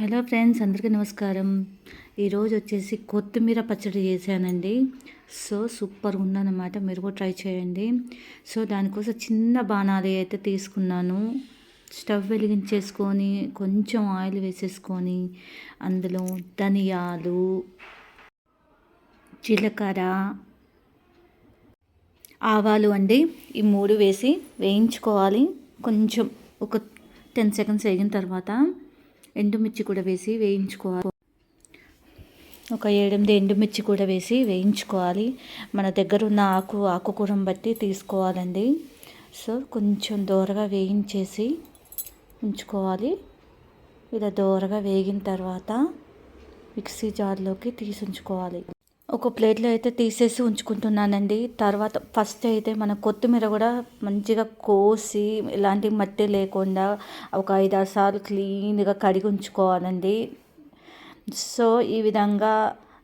Hello friends అందరికీ నమస్కారం. ఈరోజు వచ్చేసి కొత్తిమీర పచ్చడి చేశానండి. సో సూపర్ ఉందన్నమాట. మీరు కూడా ట్రై చేయండి. సో దానికోసం చిన్న బాణాలు అయితే తీసుకున్నాను. స్టవ్ వెలిగించేసుకొని కొంచెం ఆయిల్ వేసేసుకొని అందులో ధనియాలు జీలకర్ర ఆవాలు అండి ఈ మూడు వేసి వేయించుకోవాలి. కొంచెం ఒక టెన్ సెకండ్స్ వేగిన తర్వాత ఎండుమిర్చి కూడా వేసి వేయించుకోవాలి. ఒక ఏడెనిమిది ఎండుమిర్చి కూడా వేసి వేయించుకోవాలి. మన దగ్గర ఉన్న ఆకు ఆకుకూరను బట్టి తీసుకోవాలండి. సో కొంచెం దూరగా వేయించేసి ఉంచుకోవాలి. ఇలా దూరగా వేగిన తర్వాత మిక్సీ జార్లోకి తీసి ఉంచుకోవాలి. ఒక ప్లేట్లో అయితే తీసేసి ఉంచుకుంటున్నానండి. తర్వాత ఫస్ట్ అయితే మన కొత్తిమీర కూడా మంచిగా కోసి ఎలాంటి మట్టి లేకుండా ఒక ఐదారు సార్లు క్లీన్గా కడిగి ఉంచుకోవాలండి. సో ఈ విధంగా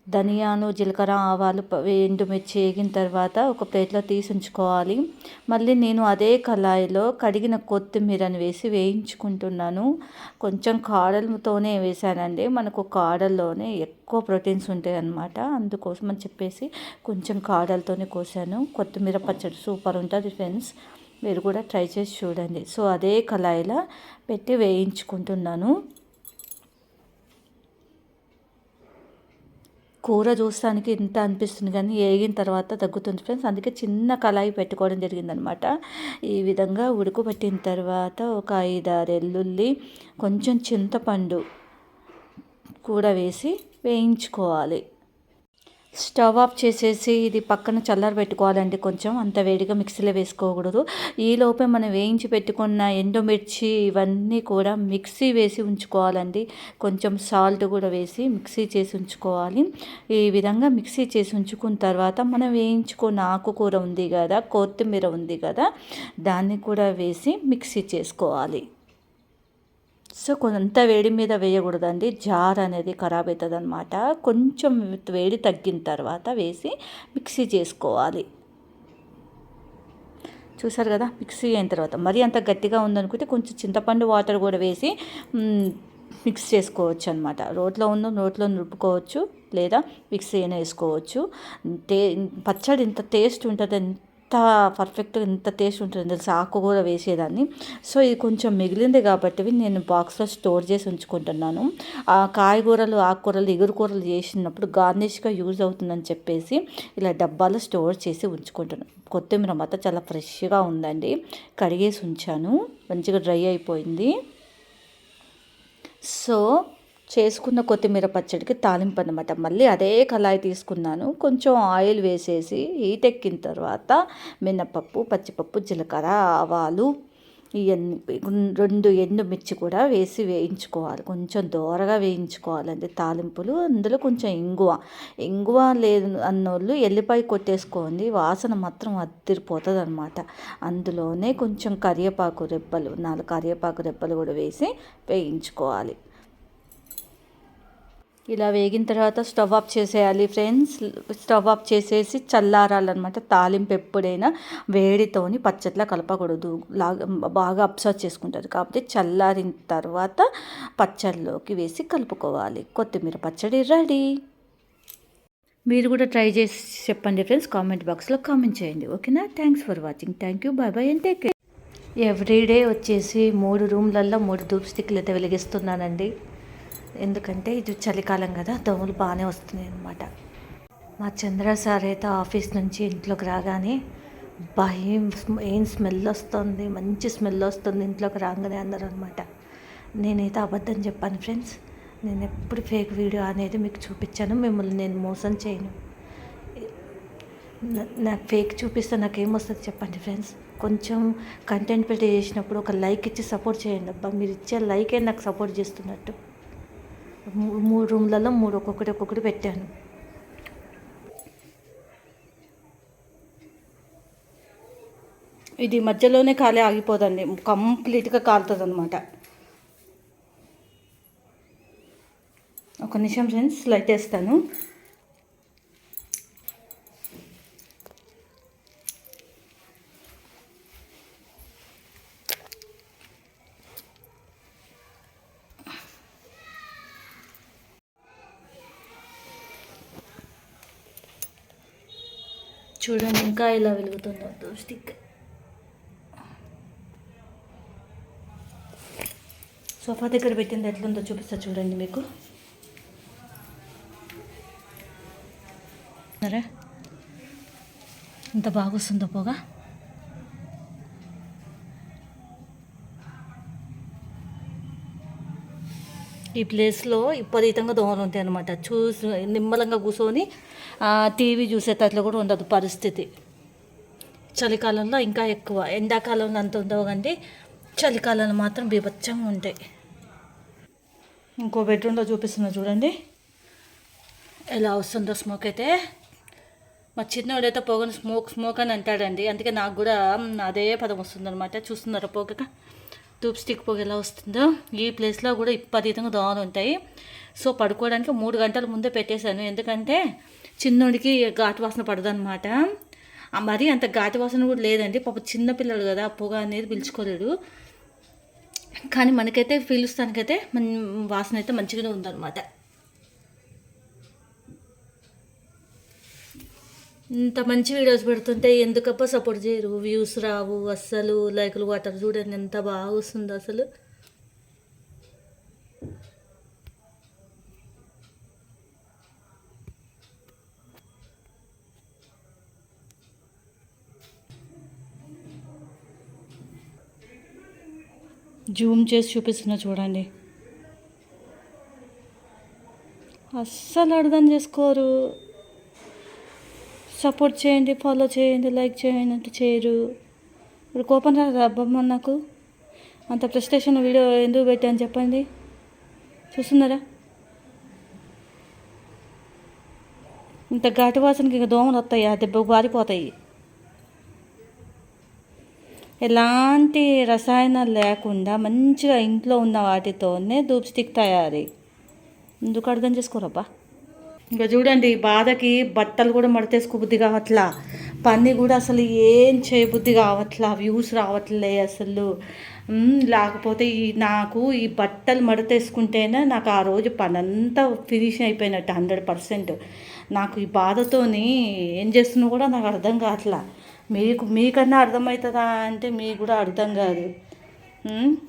ధనియాలు జీలకర్ర ఆవాలు ఎండుమిర్చి వేగిన తర్వాత ఒక ప్లేట్లో తీసి ఉంచుకోవాలి. మళ్ళీ నేను అదే కళాయిలో కడిగిన కొత్తిమీరని వేసి వేయించుకుంటున్నాను. కొంచెం కాడలతోనే వేసానండి. మనకు కాడల్లోనే ఎక్కువ ప్రోటీన్స్ ఉంటాయి అన్నమాట. అందుకోసం అని చెప్పేసి కొంచెం కాడలతోనే కోసాను. కొత్తిమీర పచ్చడి సూపర్ ఉంటుంది ఫ్రెండ్స్. మీరు కూడా ట్రై చేసి చూడండి. సో అదే కళాయిలో పెట్టి వేయించుకుంటున్నాను. కూర చూస్తానికి ఇంత అనిపిస్తుంది కానీ వేగిన తర్వాత తగ్గుతుంది ఫ్రెండ్స్ అందుకే చిన్న కళాయి పెట్టుకోవడం జరిగిందనమాట. ఈ విధంగా ఉడుకుపెట్టిన తర్వాత ఒక ఐదారు ఎల్లుల్లి కొంచెం చింతపండు కూడా వేసి వేయించుకోవాలి. స్టవ్ ఆఫ్ చేసేసి ఇది పక్కన చల్లారబెట్టుకోవాలండి కొంచెం. అంత వేడిగా మిక్సీలో వేసుకోకూడదు. ఈ లోపే మనం వేయించి పెట్టుకున్న ఎండుమిర్చి ఇవన్నీ కూడా మిక్సీ వేసి ఉంచుకోవాలండి. కొంచెం సాల్ట్ కూడా వేసి మిక్సీ చేసి ఉంచుకోవాలి. ఈ విధంగా మిక్సీ చేసి ఉంచుకున్న తర్వాత మనం వేయించుకున్న ఆకుకూర ఉంది కదా కొత్తిమీర ఉంది కదా దాన్ని కూడా వేసి మిక్సీ చేసుకోవాలి. సో కొంత వేడి మీద వేయకూడదండి. జార్ అనేది ఖరాబ్ అవుతుంది అనమాట కొంచెం వేడి తగ్గిన తర్వాత వేసి మిక్సీ చేసుకోవాలి. చూసారు కదా? మిక్సీ అయిన తర్వాత. మరీ అంత గట్టిగా ఉందనుకుంటే కొంచెం చింతపండు వాటర్ కూడా వేసి మిక్స్ చేసుకోవచ్చు అనమాట రోట్లో ఉన్న రోట్లో నిలుపుకోవచ్చు లేదా మిక్సీ అయినా వేసుకోవచ్చు. టే పచ్చడి ఇంత టేస్ట్ ఉంటుంది ఎంత పర్ఫెక్ట్గా ఎంత టేస్ట్ ఉంటుందో తెలుసు? ఆకుకూర వేసేదాన్ని. సో ఇది కొంచెం మిగిలింది కాబట్టి నేను బాక్స్లో స్టోర్ చేసి ఉంచుకుంటున్నాను. ఆ కాయగూరలు ఆకుకూరలు ఎగురుకూరలు చేసినప్పుడు గార్నిష్గా యూజ్ అవుతుందని చెప్పేసి ఇలా డబ్బాలో స్టోర్ చేసి ఉంచుకుంటున్నాను. కొత్తిమీర మాత్రం చాలా ఫ్రెష్గా ఉందండి. కడిగేసి ఉంచాను. మంచిగా డ్రై అయిపోయింది. సో చేసుకున్న కొత్తిమీర పచ్చడికి తాలింపు అనమాట మళ్ళీ అదే కళాయి తీసుకున్నాను. కొంచెం ఆయిల్ వేసేసి హీట్ ఎక్కిన తర్వాత మినపప్పు పచ్చిపప్పు జీలకర్ర ఆవాలు ఇవన్నీ రెండు ఎండుమిర్చి కూడా వేసి వేయించుకోవాలి. కొంచెం దోరగా వేయించుకోవాలండి తాలింపులు. అందులో కొంచెం ఇంగువ. ఇంగువ లేదు అన్నోళ్ళు ఎల్లిపాయ కొట్టేసుకోండి. వాసన మాత్రం అద్దరిపోతుంది అనమాట అందులోనే కొంచెం కరివేపాకు రెబ్బలు నాలుగు కరివేపాకు రెబ్బలు కూడా వేసి వేయించుకోవాలి. ఇలా వేగిన తర్వాత స్టవ్ ఆఫ్ చేసేయాలి ఫ్రెండ్స్. స్టవ్ ఆఫ్ చేసేసి చల్లారాలన్నమాట. తాలింపు ఎప్పుడైనా వేడితోని పచ్చట్లా కలపకూడదు. లాగా బాగా అబ్సర్వ్ చేసుకుంటారు కాబట్టి చల్లారిన తర్వాత పచ్చడిలోకి వేసి కలుపుకోవాలి. కొత్తిమీర పచ్చడి రెడీ. మీరు కూడా ట్రై చేసి చెప్పండి ఫ్రెండ్స్. కామెంట్ బాక్స్లో కామెంట్ చేయండి. ఓకేనా? Thanks for watching. Thank you. Bye bye and take care. Every day వచ్చేసి మూడు రూమ్లల్లో మూడు ధూప్ స్టిక్లు అయితే వెలిగిస్తున్నానండి. ఎందుకంటే ఇది చలికాలం కదా దోమలు బాగానే వస్తున్నాయి అనమాట మా చంద్ర సార్ అయితే ఆఫీస్ నుంచి ఇంట్లోకి రాగానే భయం ఏం స్మెల్ వస్తుంది? మంచి స్మెల్ వస్తుంది ఇంట్లోకి రాగానే అన్నారు అనమాట నేనైతే అబద్ధం చెప్పాను ఫ్రెండ్స్. నేను ఎప్పుడు ఫేక్ వీడియో అనేది మీకు చూపించాను మిమ్మల్ని నేను మోసం చేయను. నాకు ఫేక్ చూపిస్తే నాకు ఏమొస్తుంది చెప్పండి ఫ్రెండ్స్. కొంచెం కంటెంట్ పెట్టి చేసినప్పుడు ఒక లైక్ ఇచ్చి సపోర్ట్ చేయండి అబ్బా. మీరు ఇచ్చే లైకే నాకు సపోర్ట్ చేస్తున్నట్టు. మూడు రూమ్లలో మూడు ఒక్కొక్కటి ఒక్కొక్కటి పెట్టాను. ఇది మధ్యలోనే ఖాళీ ఆగిపోదండి. కంప్లీట్గా కాలుతుంది అనమాట ఒక నిమిషం ఫ్రెండ్స్ లైట్ వేస్తాను. చూడండి ఇంకా ఇలా వెలుగుతుందో. స్టిక్. సోఫా దగ్గర పెట్టింది ఎట్లుందో చూపిస్తా చూడండి మీకు. సరే ఇంత బాగా వస్తుందో పోగా? ఈ ప్లేస్లో విపరీతంగా దోమలు ఉంటాయి అనమాట చూసి నిమ్మలంగా కూర్చొని టీవీ చూసేటట్లు కూడా ఉండదు పరిస్థితి. చలికాలంలో ఇంకా ఎక్కువ. ఎండాకాలంలో అంత ఉండవు కానీ చలికాలంలో మాత్రం బీభత్సంగా ఉంటాయి. ఇంకో బెడ్రూమ్లో చూపిస్తున్నా చూడండి. ఎలా వస్తుందో స్మోక్ అయితే. మా చిన్నవాడైతే పొగను స్మోక్ స్మోక్ అని అంటాడండి. అందుకే నాకు కూడా అదే పదం వస్తుందన్నమాట. చూస్తున్నారా పొగక టూబ్ స్టిక్ పొగ ఎలా వస్తుందో ఈ ప్లేస్లో కూడా విపరీతంగా దోమలు ఉంటాయి. సో పడుకోవడానికి మూడు గంటల ముందే పెట్టేశాను. ఎందుకంటే చిన్నోడికి ఘాటు వాసన పడదనమాట మరీ అంత ఘాటు వాసన కూడా లేదండి. పాప చిన్న పిల్లలు కదా ఆ పొగ అనేది పిలుచుకోలేడు. కానీ మనకైతే పీలుస్తానికైతే మన వాసన అయితే మంచిగానే ఉందన్నమాట. ఇంత మంచి వీడియోస్ పెడుతుంటే ఎందుకప్ప సపోర్ట్ చేయరు? వ్యూస్ రావు అస్సలు. లైకులు వాటర్ చూడండి ఎంత బాగా వస్తుందో అసలు. జూమ్ చేసి చూపిస్తున్నా చూడండి. అస్సలు అర్థం చేసుకోరు. సపోర్ట్ చేయండి ఫాలో చేయండి లైక్ చేయండి అంటే చేయరు. ఇప్పుడు కోపం రాదు? అబ్బమ్మ నాకు అంత ప్రెస్టేషన్ వీడియో ఎందుకు పెట్టాను చెప్పండి. చూస్తున్నారా? ఇంత ఘాటు వాసనకి ఇంకా దోమలు వస్తాయి? ఆ దెబ్బకు పారిపోతాయి ఎలాంటి రసాయనాలు లేకుండా మంచిగా ఇంట్లో ఉన్న వాటితోనే ధూప్ స్టిక్ తయారీ. ఎందుకు అర్థం చేసుకోరబ్బా? ఇంకా చూడండి బాధకి బట్టలు కూడా మడతేసుకోబుద్ధి కావట్లా. పని కూడా అసలు ఏం చేయబుద్ధి కావట్లా వ్యూస్ రావట్లే అసలు. లేకపోతే ఈ నాకు ఈ బట్టలు మడతేసుకుంటేనే నాకు ఆ రోజు పని అంతా ఫినిష్ అయిపోయినట్టు హండ్రెడ్ పర్సెంట్. నాకు ఈ బాధతోని ఏం చేస్తున్నా కూడా నాకు అర్థం కావట్లా. మీకు మీకన్నా అర్థమవుతుందా అంటే మీకు కూడా అర్థం కాదు.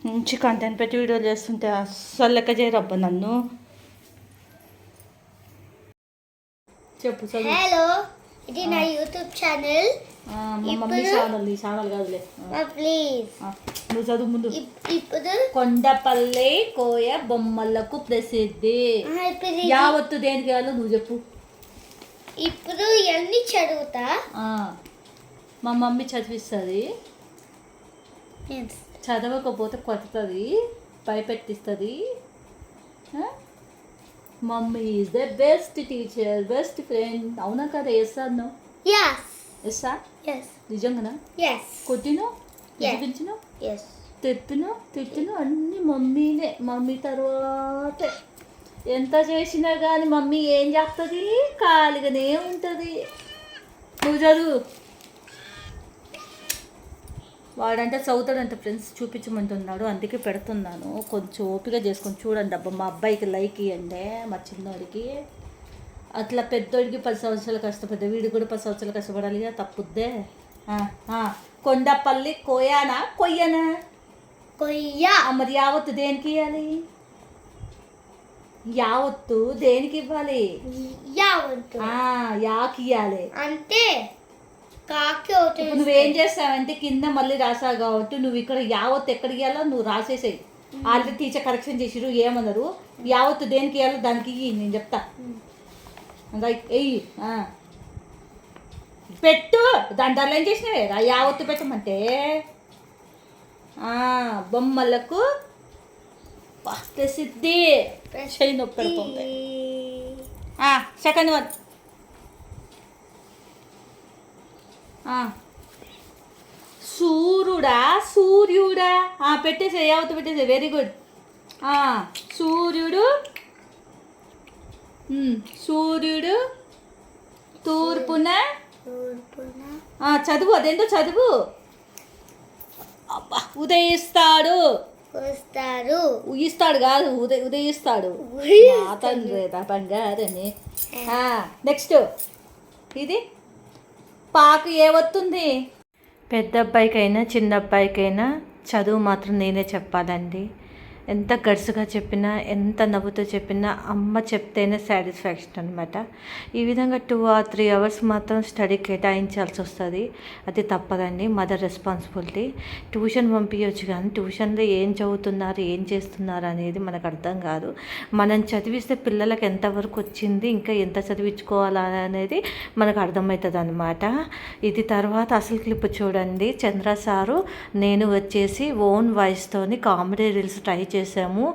మంచి కంటెంట్ పెట్టి వీడియోలు చేస్తుంటే అస్సలు లెక్క చేయరబ్బా నన్ను. చెప్పు హలో ఇది నా యూట్యూబ్ ఛానల్. మా మమ్మీ ఛానల్ ఈ ఛానల్ కాదులే. ఆ, ప్లీజ్. ఆ, నువ్వు చదువు ముందు. ఇప్పుడు కొండపల్లి కోయ బొమ్మలకు ప్రసిద్ధి. యావత్తు దేనికి కావాలో నువ్వు చెప్పు. ఇప్పుడు ఇవన్నీ చదువుతా. ఆ, మా మమ్మీ చదివిస్తుంది. చదవకపోతే కొడుతుంది భయపెట్టిస్తుంది. Mummy is the best teacher best friend అవునా కదా? ఎస్ అన్నావు ఎస్ ఎస్సా ఎస్ నిజంగానా? ఎస్ కొట్టిను. చూపించిన ఎస్ తెప్పిను? తిట్టిను? అన్ని మమ్మీనే మమ్మీ తర్వాతే ఎంత చేసినా కానీ మమ్మీ ఏం చేస్తుంది ఖాళీగానే ఉంటుంది. నువ్వు చదువు. వాడంటే చదువుతాడంట ఫ్రెండ్స్ చూపించమంటున్నాడు. అందుకే పెడుతున్నాను. కొంచెం ఓపిక చేసుకొని చూడండి అబ్బా మా అబ్బాయికి లైక్ ఇవ్వండి మా చిన్నోడికి. అట్లా పెద్దోడికి పది సంవత్సరాలు కష్టపడ్డా వీడికి కూడా పది సంవత్సరాలు కష్టపడాలి కదా తప్పుద్దే. కొండపల్లి కోయానా కొయ్యనా? కొయ్య. మరి యావత్తు దేనికి ఇవ్వాలి యావత్తు దేనికి ఇవ్వాలి? యావంతు ఆ, యాకి ఇవ్వాలి అంటే కాకి ఇప్పుడు నువ్వేం చేస్తావంటే కింద మళ్ళీ రాసావు కాబట్టి నువ్వు ఇక్కడ యావత్తు ఎక్కడికి ఇవ్వాలో నువ్వు రాసేసాయి. ఆల్రెడీ టీచర్ కరెక్షన్ చేసిరు ఏమన్నారు? యావత్తు దేనికి ఇవ్వాలో దానికి నేను చెప్తా. ఎయ్యి. పెట్టు దాని ధరలు ఏం చేసినవే యావత్తు పెట్టమంటే. ఆ, బొమ్మలకు ప్రసిద్ధి నొప్పి సెకండ్ వన్. సూర్యుడా సూర్యుడా. ఆ, పెట్టేసే యావత్తు పెట్టేసే వెరీ గుడ్ సూర్యుడు. సూర్యుడు. తూర్పున. చదువు అదేంటో చదువు? అబ్బా ఉదయిస్తాడు. వస్తారు ఉయిస్తాడు కాదు ఉదయ ఉదయిస్తాడు. తండ్రి బంగారని నెక్స్ట్ ఇది? పాకు ఏ వస్తుంది పెద్ద అబ్బాయికైనా చిన్న అబ్బాయికైనా చదువు మాత్రం నేనే చెప్పాలండి. ఎంత గడుసుగా చెప్పినా ఎంత నవ్వుతో చెప్పినా అమ్మ చెప్తేనే సాటిస్ఫాక్షన్ అనమాట ఈ విధంగా టూ ఆర్ త్రీ అవర్స్ మాత్రం స్టడీ కేటాయించాల్సి వస్తుంది. అది తప్పదండి మదర్ రెస్పాన్సిబిలిటీ. ట్యూషన్ పంపించవచ్చు కానీ ట్యూషన్లో ఏం చదువుతున్నారు ఏం చేస్తున్నారు అనేది మనకు అర్థం కాదు. మనం చదివిస్తే పిల్లలకు ఎంతవరకు వచ్చింది ఇంకా ఎంత చదివించుకోవాలా అనేది మనకు అర్థమవుతుంది అనమాట ఇది తర్వాత అసలు క్లిప్ చూడండి. చంద్ర సారు నేను వచ్చేసి ఓన్ వాయిస్తోని కామెడీ రీల్స్ ట్రై చేసాము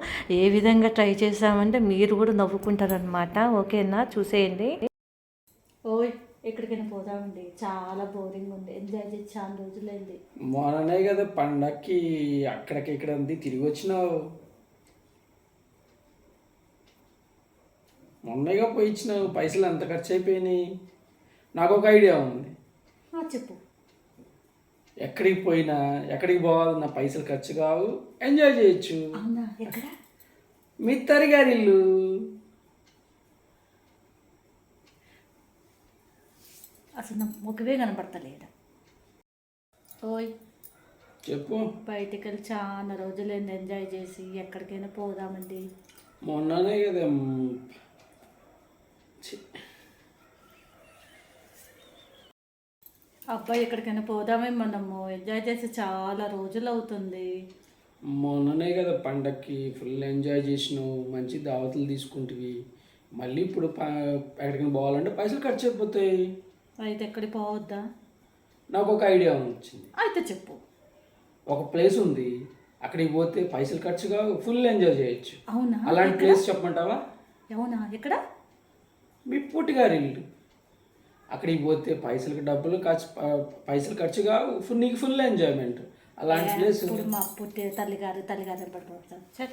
ఏ విధంగా ట్రై చేసామంటే మీరు కూడా నవ్వుకుంటారనమాట ఓకేనా? చూసేయండి. ఓయ్ ఎక్కడికైనా పోదామండి. చాలా బోరింగ్ ఉంది. ఎంజాయ్ చేసి చాలా రోజులైంది. మొన్ననే కదా పండక్కి అక్కడికి ఇక్కడ ఉంది తిరిగి వచ్చినావు మొన్నగా పోయి ఇచ్చినావు పైసలు ఎంత ఖర్చు అయిపోయినాయి? నాకు ఒక ఐడియా ఉంది. చెప్పు. ఎక్కడికి పోయినా ఎక్కడికి పోవాలన్న పైసలు ఖర్చు కావు. ఎంజాయ్ చేయొచ్చు. మీ తరిగారి ఇల్లు. అసలు నా ముఖవే కనపడతలేదా? ఓయ్. చెప్పు. బయటికి వెళ్ళి చాలా రోజులైంది ఎంజాయ్ చేసి ఎక్కడికైనా పోదామండి. మొన్ననే కదా మ్, ఛీ, అబ్బాయి ఎక్కడికైనా పోదామే మనము. ఎంజాయ్ చేసి చాలా రోజులు అవుతుంది. మొన్ననే కదా పండక్కి ఫుల్ ఎంజాయ్ చేసినావు మంచి దావతులు తీసుకుంటివి. మళ్ళీ ఇప్పుడు ఎక్కడికైనా పోవాలంటే పైసలు ఖర్చు అయిపోతాయి. అయితే ఎక్కడికి పోవద్దా? నాకు ఒక ఐడియా వచ్చింది. అయితే చెప్పు. ఒక ప్లేస్ ఉంది. అక్కడికి పోతే పైసలు ఖర్చు కావు ఫుల్ ఎంజాయ్ చేయొచ్చు. అవునా? అలాంటి ప్లేస్ చెప్పమంటావా? అవునా? ఎక్కడ? మీ పుట్టిగారి ఇల్లు. అక్కడికి పోతే పైసలకి డబ్బులు ఖర్చు పైసలు ఖర్చు కావు ఫుల్ నీకు ఫుల్ ఎంజాయ్మెంట్. అలాంటి ప్లేస్ ఇప్పుడు మా పుట్టి తల్లిగారు తల్లిగారు పడిపోతాను చెప్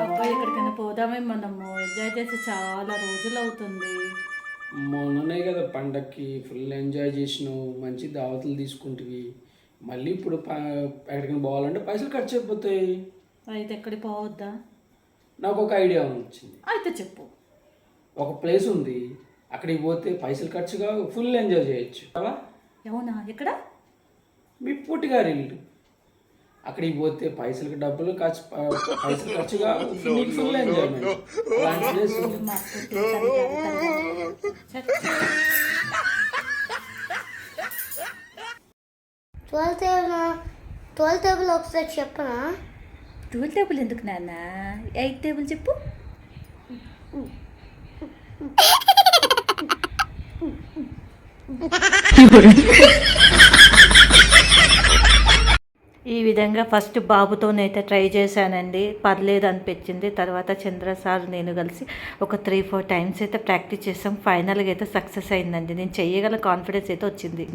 అబ్బాయి ఎక్కడికైనా పోదామే మనము. ఎంజాయ్ చేసి చాలా రోజులు అవుతుంది. మొన్ననే కదా పండక్కి ఫుల్ ఎంజాయ్ చేసినావు. మంచి దావతులు తీసుకుంటివి. మళ్ళీ ఇప్పుడు ప- ఎక్కడికైనా పోవాలంటే పైసలు ఖర్చు అయిపోతాయి. అయితే ఎక్కడికి పోవద్దా? నాకు ఒక ఐడియా వచ్చింది. అయితే చెప్పు. ఒక ప్లేస్ ఉంది అక్కడికి పోతే పైసలు ఖర్చు కావు ఫుల్ ఎంజాయ్ చేయొచ్చు. అవా? అవునా ఎక్కడ? మీ పుట్టిగారి ఇల్లు అక్కడికి పోతే పైసలకి డబ్బులు ఖర్చు పైసలు ఖర్చు కావు నీకు ఫుల్ ఎంజాయ్మెంట్. అలాంటి ప్లేస్ చెప్ ట్వెల్త్ టేబుల్ ట్వెల్త్ టేబుల్ ఒకసారి చెప్పనా? టూల్ టేబుల్ ఎందుకు నాన్న? ఎయిట్ టేబుల్ చెప్పు. ఈ విధంగా ఫస్ట్ బాబుతోనైతే ట్రై చేశానండి. పర్లేదు అనిపించింది. తర్వాత చంద్ర సార్ నేను కలిసి ఒక త్రీ ఫోర్ టైమ్స్ అయితే ప్రాక్టీస్ చేసాం. ఫైనల్గా అయితే సక్సెస్ అయిందండి. నేను చెయ్యగల కాన్ఫిడెన్స్ అయితే వచ్చింది.